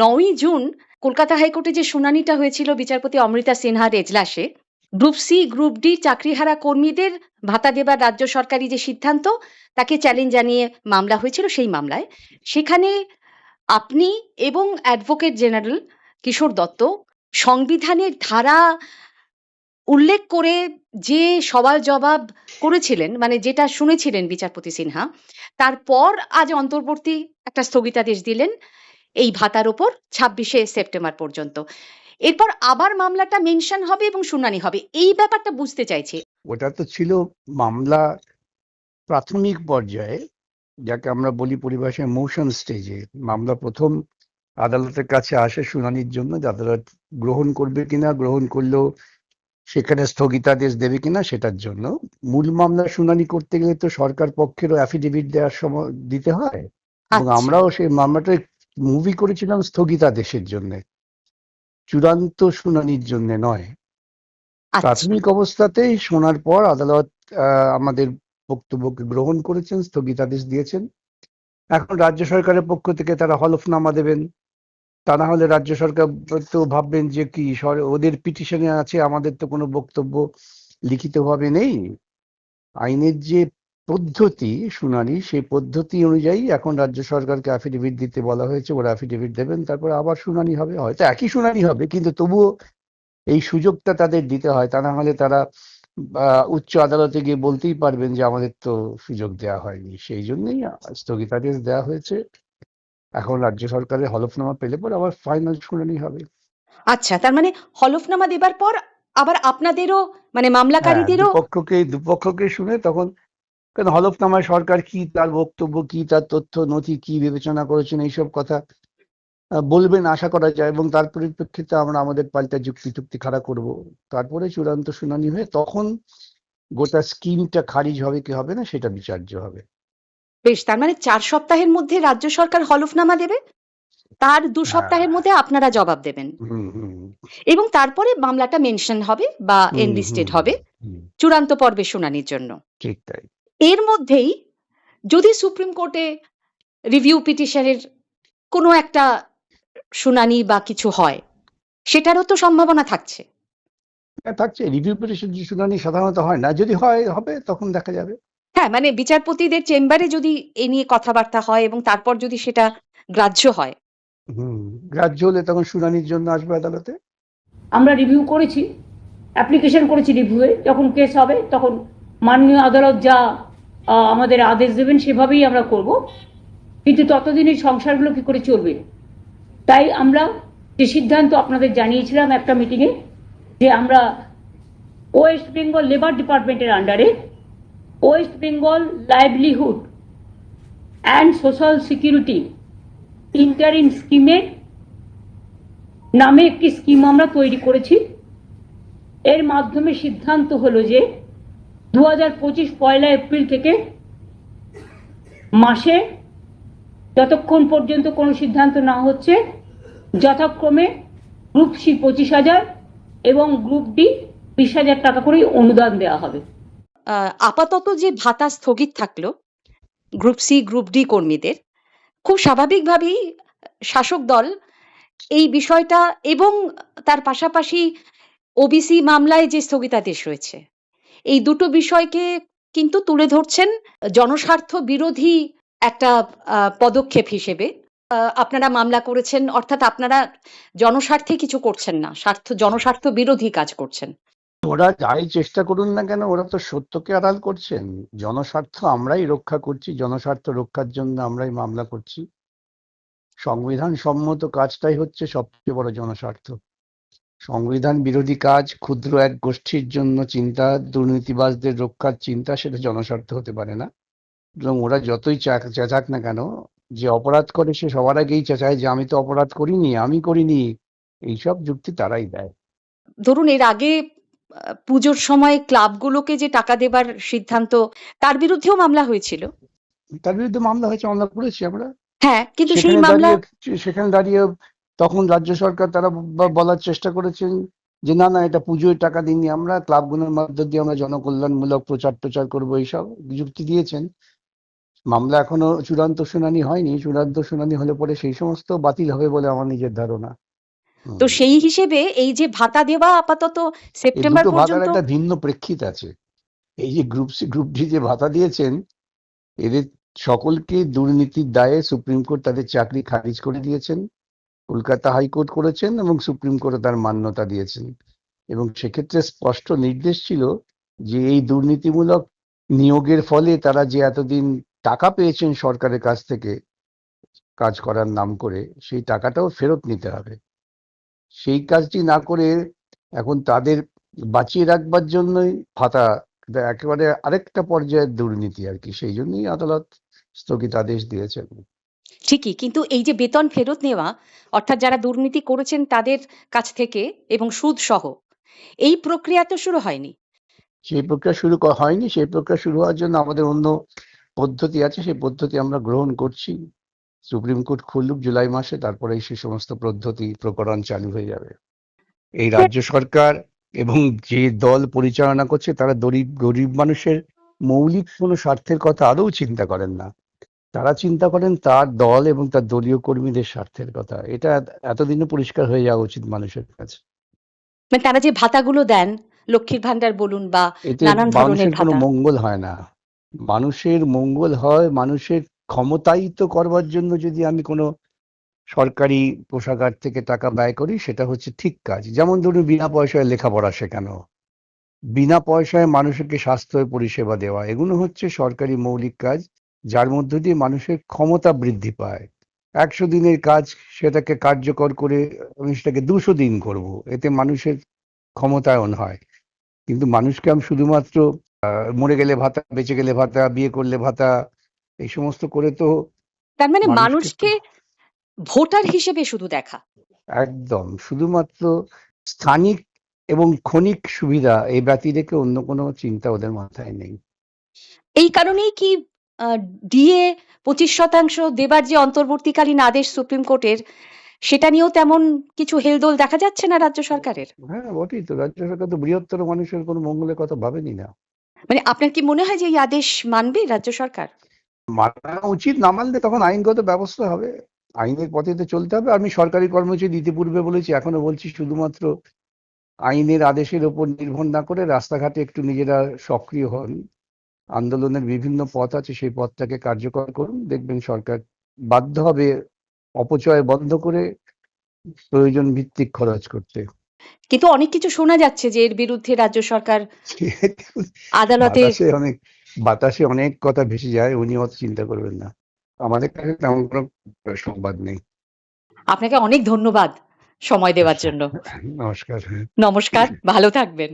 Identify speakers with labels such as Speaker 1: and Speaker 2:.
Speaker 1: নয়ই জুন কলকাতা হাইকোর্টে যে শুনানিটা হয়েছিল বিচারপতি অমৃতা সিনহার এজলাসে গ্রুপ সি, গ্রুপ ডি চাকরিহারা কর্মীদের ভাতা দেবার রাজ্য সরকারি যে সিদ্ধান্ত, তাকে চ্যালেঞ্জ জানিয়ে মামলা হয়েছিল সেই মামলায়। সেখানে আপনি এবং অ্যাডভোকেট জেনারেল কিশোর দত্ত সংবিধানের ধারা উল্লেখ করে যে সওয়াল জবাব করেছিলেন মানে যেটা শুনেছিলেন বিচারপতি সিনহা, তারপর আজ অন্তর্বর্তী একটা স্থগিতাদেশ দিলেন এই ভাতার ওপর ছাব্বিশে সেপ্টেম্বর পর্যন্ত। এরপর আবার মামলাটা মেনশন হবে এবং শুনানি হবে। এই ব্যাপারটা বুঝতে চাইছি।
Speaker 2: ওটা তো ছিল মামলা প্রাথমিক পর্যায়ে যাকে আমরা বলি পরিভাষায় মোশন স্টেজে মামলা প্রথম আদালতের কাছে আসে শুনানির জন্য আদালত গ্রহণ করবে কিনা গ্রহণ করলেও সেখানে স্থগিতাদেশ দেবে কিনা সেটার জন্য। মূল মামলা শুনানি করতে গেলে তো সরকার পক্ষেরও অ্যাফিডেভিট দেওয়ার সময় দিতে হয়। এবং
Speaker 1: আচ্ছা।
Speaker 2: আমরাও সেই মামলাটা মুভি করেছিলাম স্থগিতাদেশের জন্য। চূড়ান্ত শুনানির জন্য নয়।
Speaker 1: আচ্ছা।
Speaker 2: প্রাথমিক অবস্থাতেই শোনার পর আদালত আমাদের বক্তব্যকে গ্রহণ করেছেন স্থগিতাদেশ দিয়েছেন। এখন রাজ্য সরকারের পক্ষ থেকে তারা হলফনামা দেবেন। তা না হলে রাজ্য সরকার তো ভাববেন যে কি ওদের পিটিশনে আছে আমাদের তো কোনো বক্তব্য লিখিতভাবে নেই। আইনের যে পদ্ধতি শুনানি সেই পদ্ধতি অনুযায়ী এখন রাজ্য সরকারকে অ্যাফিডেভিট দিতে বলা হয়েছে ওরা অ্যাফিডেভিট দেবেন তারপর আবার শুনানি হবে। হয়তো একই শুনানি হবে কিন্তু তবুও এই সুযোগটা তাদের দিতে হয়। তা না হলে তারা উচ্চ আদালতে গিয়ে বলতেই পারবেন যে আমাদের তো সুযোগ দেওয়া হয়নি। সেই জন্যই স্থগিতাদেশ দেওয়া হয়েছে। এখন রাজ্য সরকারের হলফনামা পেলে পর আবার ফাইনাল শুনানি হবে।
Speaker 1: আচ্ছা তার মানে হলফনামা দেবার পর আবার আপনাদেরও মানে
Speaker 2: হ্যাঁ
Speaker 1: মামলাকারীদেরও
Speaker 2: দুপক্ষকে দুপক্ষকে শুনে তখন কারণ হলফনামায় সরকার কি তার বক্তব্য কি তার তথ্য নথি কি বিবেচনা করেছেন এইসব কথা বলবেন আশা করা যায় এবং তার পরিপ্রেক্ষিতে আমরা আমাদের পাল্টা যুক্তি টুক্তি খাড়া করব। তারপরে চূড়ান্ত শুনানি হয়ে তখন গোটা স্কিমটা খারিজ হবে কি হবে না সেটা বিচার্য হবে।
Speaker 1: বেশ তার মানে চার সপ্তাহের মধ্যে রাজ্য সরকার হলফনামা দেবে? তার দু
Speaker 2: হ্যাঁ।
Speaker 1: সপ্তাহের মধ্যে আপনারা জবাব দেবেন। এবং তারপরে মামলাটা মেনশন হবে বা এনলিস্টেড হবে চূড়ান্ত পর্বে শুনানির জন্য।
Speaker 2: ঠিক তাই।
Speaker 1: এর মধ্যেই যদি সুপ্রিম কোর্টে রিভিউ পিটিশনের কোনো একটা শুনানি বা কিছু হয় সেটারও তো সম্ভাবনা থাকছে।
Speaker 2: হ্যাঁ, থাকছে। রিভিউ পিটিশন শুনানি সাধারণত হয় না। যদি হয় হবে তখন দেখা যাবে।
Speaker 1: হ্যাঁ মানে বিচারপতিদের চেম্বারে যদি এ নিয়ে কথাবার্তা হয় এবং তারপর যদি সেটা গ্রাহ্য হয়।
Speaker 2: হুম গ্রাহ্য হলে তখন শুনানির জন্য আসবে আদালতে?
Speaker 3: আমরা রিভিউ করেছি অ্যাপ্লিকেশন করেছি রিভিউয়ে যখন কেস হবে তখন মাননীয় আদালত যা আমাদের আদেশ দেবেন, সেভাবেই আমরা করব। কিন্তু ততদিন সংসারগুলো কি করে চলবে? তাই আমরা যে সিদ্ধান্ত আপনাদের জানিয়েছিলাম একটা মিটিংয়ে যে আমরা ওয়েস্ট বেঙ্গল লেবার ডিপার্টমেন্টের আন্ডারে West Bengal livelihood and social security interim স্কিমের নামে একটি স্কিম আমরা তৈরি করেছি। এর মাধ্যমে সিদ্ধান্ত হলো যে দু হাজার পঁচিশ পয়লা এপ্রিল থেকে মাসে যতক্ষণ পর্যন্ত কোনো সিদ্ধান্ত না হচ্ছে, যথাক্রমে গ্রুপ সি পঁচিশ হাজার এবং গ্রুপ ডি বিশ হাজার টাকা করে অনুদান দেওয়া হবে।
Speaker 1: আপাতত যে ভাতা স্থগিত থাকল গ্রুপ সি গ্রুপ ডি কর্মীদের, খুব স্বাভাবিকভাবেই শাসক দল এই বিষয়টা এবং তার পাশাপাশি ওবিসি মামলায় যে স্থগিতাদেশ রয়েছে এই দুটো বিষয়কে কিন্তু তুলে ধরছেন জনস্বার্থ বিরোধী একটা পদক্ষেপ হিসেবে। আপনারা মামলা করেছেন, অর্থাৎ আপনারা জনস্বার্থে কিছু করছেন না, স্বার্থ, জনস্বার্থ বিরোধী কাজ করছেন।
Speaker 2: ওরা যাই চেষ্টা করুন না কেন, ওরা তো সত্যকে আড়াল করছেন। জনস্বার্থ আমরাই রক্ষা করছি, জনস্বার্থ রক্ষার জন্য আমরাই মামলা করছি। সংবিধান সম্মত কাজটাই হচ্ছে সবচেয়ে বড় জনস্বার্থ। সংবিধান বিরোধী কাজ ক্ষুদ্র এক গোষ্ঠীর জন্য চিন্তা দুর্নীতিবাজদের রক্ষার চিন্তা সেটা জনস্বার্থ হতে পারে না। এবং ওরা যতই চেঁচাক না কেন যে অপরাধ করে সে সবার আগেই চেঁচায় যে আমি তো অপরাধ করিনি আমি করিনি এইসব যুক্তি তারাই দেয়।
Speaker 1: ধরুন এর আগে পুজোর সময় ক্লাবগুলোকে যে টাকা দেবার সিদ্ধান্ত তার বিরুদ্ধেও মামলা হয়েছিল?
Speaker 2: তার বিরুদ্ধে মামলা হয়েছে মামলা করেছি আমরা।
Speaker 1: হ্যাঁ কিন্তু সেই মামলা
Speaker 2: সেখানে দাঁড়িয়ে তখন রাজ্য সরকার তারা বলার চেষ্টা করেছেন যে না না এটা পুজোয় টাকা দিইনি আমরা ক্লাবগুলোর মধ্য দিয়ে আমরা জনকল্যাণমূলক প্রচার প্রচার করব এইসব। যুক্তি দিয়েছেন। মামলা এখনও চূড়ান্ত শুনানি হয়নি। চূড়ান্ত শুনানি হলে পরে সেই সমস্ত বাতিল হবে বলে আমার নিজের ধারণা।
Speaker 1: তো সেই হিসেবে এই যে ভাতা দেওয়া আপাতত সেপ্টেম্বর পর্যন্ত
Speaker 2: একটা ভিন্ন প্রেক্ষিত আছে। এই যে গ্রুপ সি গ্রুপ ডি যে ভাতা দিয়েছেন এদের সকলকে দুর্নীতির দায়ে সুপ্রিম কোর্ট তাদের চাকরি খারিজ করে দিয়েছেন। কলকাতা হাইকোর্ট করেছেন এবং সুপ্রিম কোর্টে তার মান্যতা দিয়েছেন। এবং সেক্ষেত্রে স্পষ্ট নির্দেশ ছিল যে এই দুর্নীতিমূলক নিয়োগের ফলে তারা যে এতদিন টাকা পেয়েছেন সরকারের কাছ থেকে কাজ করার নাম করে, সেই টাকাটাও ফেরত নিতে হবে। সেই কাজটি না করে এখন তাদের বাঁচিয়ে রাখবার জন্যই ভাতা, একেবারে আরেকটা পর্যায়ের দুর্নীতি আর কি, সেই জন্যই আদালত স্থগিতাদেশ দিয়েছেন।
Speaker 1: ঠিকই, কিন্তু এই যে বেতন ফেরত নেওয়া, অর্থাৎ যারা দুর্নীতি করেছেন তাদের কাছ থেকে এবং সুদ সহ, এই প্রক্রিয়া তো শুরু হয়নি।
Speaker 2: সেই প্রক্রিয়া শুরু হয়নি, সেই প্রক্রিয়া শুরু হওয়ার জন্য আমাদের অন্য পদ্ধতি আছে, সেই পদ্ধতি আমরা গ্রহণ করছি। সুপ্রিম কোর্ট খুলুক জুলাই মাসে তারপরে সেই সমস্ত পদ্ধতি, প্রকরণ চালু হয়ে যাবে। এই রাজ্য সরকার এবং যে দল পরিচালনা করছে, তারা গরিব গরিব মানুষের মৌলিক কোনো স্বার্থের কথা আদৌ চিন্তা করেন না। তারা চিন্তা করেন তার দল এবং তার দলীয় কর্মীদের স্বার্থের কথা। এটা এতদিনে পরিষ্কার হয়ে যাওয়া উচিত মানুষের কাছে।
Speaker 1: মানে তারা যে ভাতাগুলো দেন লক্ষ্মীর ভান্ডার বলুন বা নানান ধরনের
Speaker 2: মানুষের কোনো
Speaker 1: ভাতা।
Speaker 2: মঙ্গল হয় না। মানুষের মঙ্গল হয় মানুষের ক্ষমতায়িত করবার জন্য যদি আমি কোনো সরকারি কোষাগার থেকে টাকা ব্যয় করি সেটা হচ্ছে ঠিক কাজ। যেমন ধরুন বিনা পয়সায় লেখাপড়া শেখানো। বিনা পয়সায় মানুষকে স্বাস্থ্য পরিষেবা দেওয়া। এগুলো হচ্ছে সরকারি মৌলিক কাজ। যার মধ্য দিয়ে মানুষের ক্ষমতা বৃদ্ধি পায়। একশো দিনের কাজ সেটাকে কার্যকর করে আমি সেটাকে দুশো দিন করব এতে মানুষের ক্ষমতায়ন হয়। কিন্তু মানুষকে আমি শুধুমাত্র মরে গেলে ভাতা বেঁচে গেলে ভাতা বিয়ে করলে ভাতা এই সমস্ত করে তো
Speaker 1: তার মানে
Speaker 2: মানুষকে
Speaker 1: ভোটার হিসেবে শুধু দেখা।
Speaker 2: একদম শুধুমাত্র স্থানিক এবং ক্ষণিক সুবিধা এই ব্যতি রেখে অন্য কোনো চিন্তা ওদের মাথায় নেই।
Speaker 1: এই কারণেই কি ডিএ পঁচিশ শতাংশ দেবার যে অন্তর্বর্তীকালীন আদেশ সুপ্রিম কোর্টের সেটা নিয়েও তেমন কিছু হেলদোল দেখা যাচ্ছে না রাজ্য সরকারের?
Speaker 2: হ্যাঁ বটেই তো। রাজ্য সরকার তো বৃহত্তর মানুষের কোনো মঙ্গলের কথা ভাবেনি না।
Speaker 1: মানে আপনার কি মনে হয় যে এই আদেশ মানবে রাজ্য সরকার?
Speaker 2: মানা উচিত না মানলে তখন আইনগত ব্যবস্থা হবে। আইনের পথে তো চলতে হবে। আমি সরকারি কর্মসূচি দিতে পূর্বে বলেছি এখনও বলছি শুধুমাত্র আইনের আদেশের ওপর নির্ভর না করে রাস্তাঘাটে একটু নিজেরা সক্রিয় হন। আন্দোলনের বিভিন্ন পথ আছে সেই পথটাকে কার্যকর করুন। দেখবেন সরকার বাধ্য হবে অপচয় বন্ধ করে প্রয়োজন ভিত্তিক খরচ করতে।
Speaker 1: কিন্তু অনেক কিছু শোনা যাচ্ছে যে এর বিরুদ্ধে রাজ্য সরকার আদালতে
Speaker 2: অনেক বাতাসে অনেক কথা ভেসে যায় উনি অত চিন্তা করবেন না। আমাদের কাছে তেমন কোনো সংবাদ নেই।
Speaker 1: আপনাকে অনেক ধন্যবাদ সময় দেওয়ার জন্য।
Speaker 2: নমস্কার।
Speaker 1: নমস্কার ভালো থাকবেন।